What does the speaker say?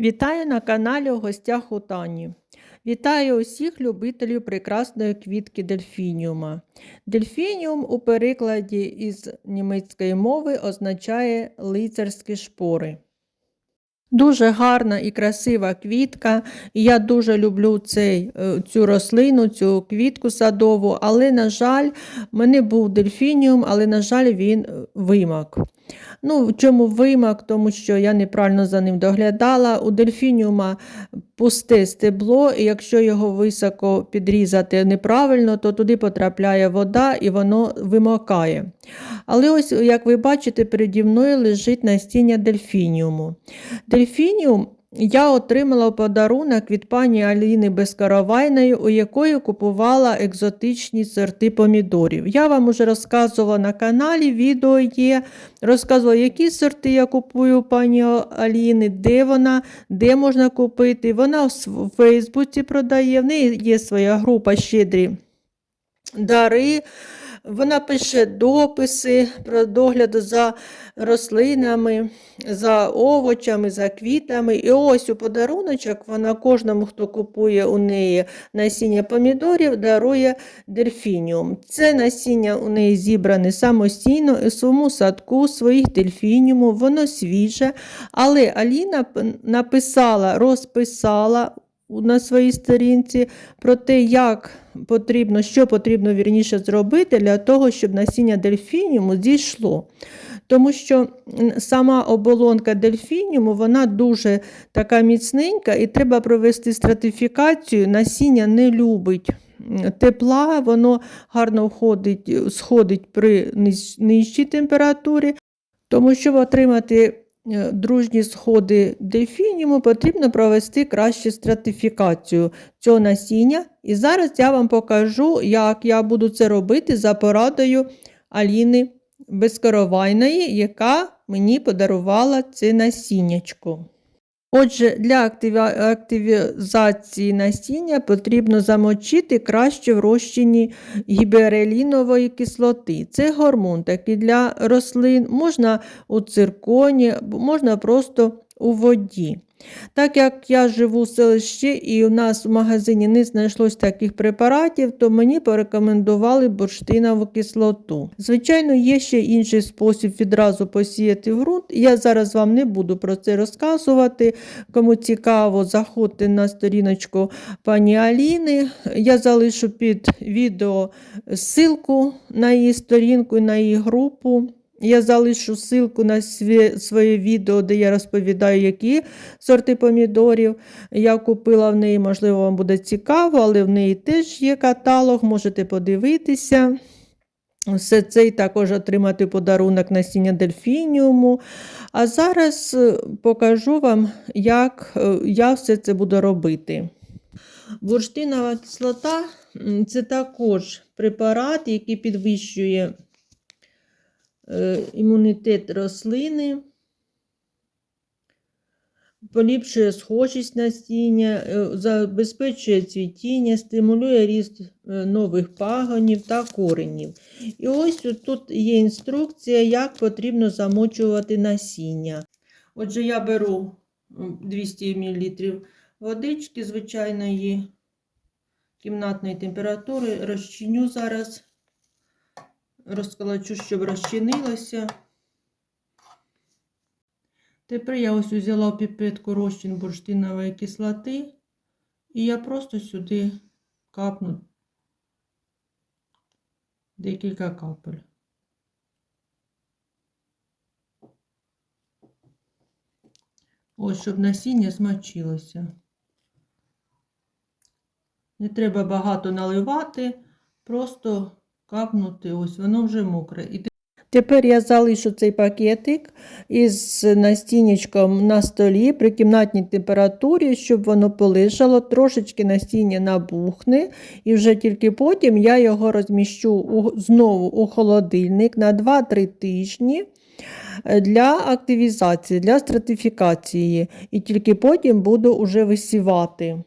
Вітаю на каналі у гостях у Тані. Вітаю усіх любителів прекрасної квітки дельфініума. Дельфініум у перекладі із німецької мови означає лицарські шпори. Дуже гарна і красива квітка. Я дуже люблю цей, е, цю рослину, цю квітку садову, але, на жаль, мене був дельфініум, але, на жаль, він е, вимак. Ну, в чому вимак? Тому що я неправильно за ним доглядала. У дельфініума пусте стебло, і якщо його високо підрізати неправильно, то туди потрапляє вода і воно вимокає. Але ось, як ви бачите, переді мною лежить настіння дельфініуму. Дельфініум я отримала подарунок від пані Аліни Безкаравайної, у якої купувала екзотичні сорти помідорів. Я вам уже розказувала на каналі, відео є. Розказувала, які сорти я купую у пані Аліни, де вона, де можна купити. Вона в Фейсбуці продає, в неї є своя група щедрі дари. Вона пише дописи про догляд за рослинами, за овочами, за квітами. І ось у подаруночок вона кожному, хто купує у неї насіння помідорів, дарує дельфініум. Це насіння у неї зібране самостійно у своєму садку своїх дельфініумів, воно свіже. Але Аліна написала, розписала на своїй сторінці про те, як потрібно, що потрібно вірніше зробити для того, щоб насіння дельфініуму зійшло. Тому що сама оболонка дельфініуму вона дуже така міцненька, і треба провести стратифікацію. Насіння не любить тепла, воно гарно входить, сходить при нижчій температурі, тому щоб отримати дружні сходи дельфініму, потрібно провести кращу стратифікацію цього насіння. І зараз я вам покажу, як я буду це робити за порадою Аліни Безкоровайної, яка мені подарувала це насіннячко. Отже, для активізації насіння потрібно замочити краще в гіберелінової кислоти. Це гормон такий для рослин, можна у цирконі, можна просто у воді. Так як я живу в селищі і у нас в магазині не знайшлось таких препаратів, то мені порекомендували бурштинову кислоту. Звичайно, є ще інший спосіб відразу посіяти ґрунт. Я зараз вам не буду про це розказувати. Кому цікаво, заходьте на сторіночку пані Аліни. Я залишу під відео ссылку на її сторінку і на її групу. Я залишу ссылку на своє відео, де я розповідаю, які сорти помідорів я купила в неї. Можливо, вам буде цікаво, але в неї теж є каталог, можете подивитися. Все це і також отримати подарунок насіння дельфініуму. А зараз е, покажу вам, як е, я все це буду робити. Бурштинова кислота це також препарат, який підвищує. Е, імунітет рослини, поліпшує схожість насіння, е, забезпечує цвітіння, стимулює ріст е, нових пагонів та коренів. І ось тут є інструкція, як потрібно замочувати насіння. Отже, я беру 200 мл водички звичайної кімнатної температури, розчиню зараз розкалачу, щоб розчинилося. Тепер я ось взяла піпетку розчин бурштинової кислоти, і я просто сюди капну декілька капель. Ось, щоб насіння змочилося. Не треба багато наливати, просто капнути, ось воно вже мокре. І Тепер я залишу цей пакетик із настіннячком на столі при кімнатній температурі, щоб воно полишало, трошечки настіння набухне, і вже тільки потім я його розміщу у, знову у холодильник на 2-3 тижні е, для активізації, для стратифікації. І тільки потім буду вже висівати.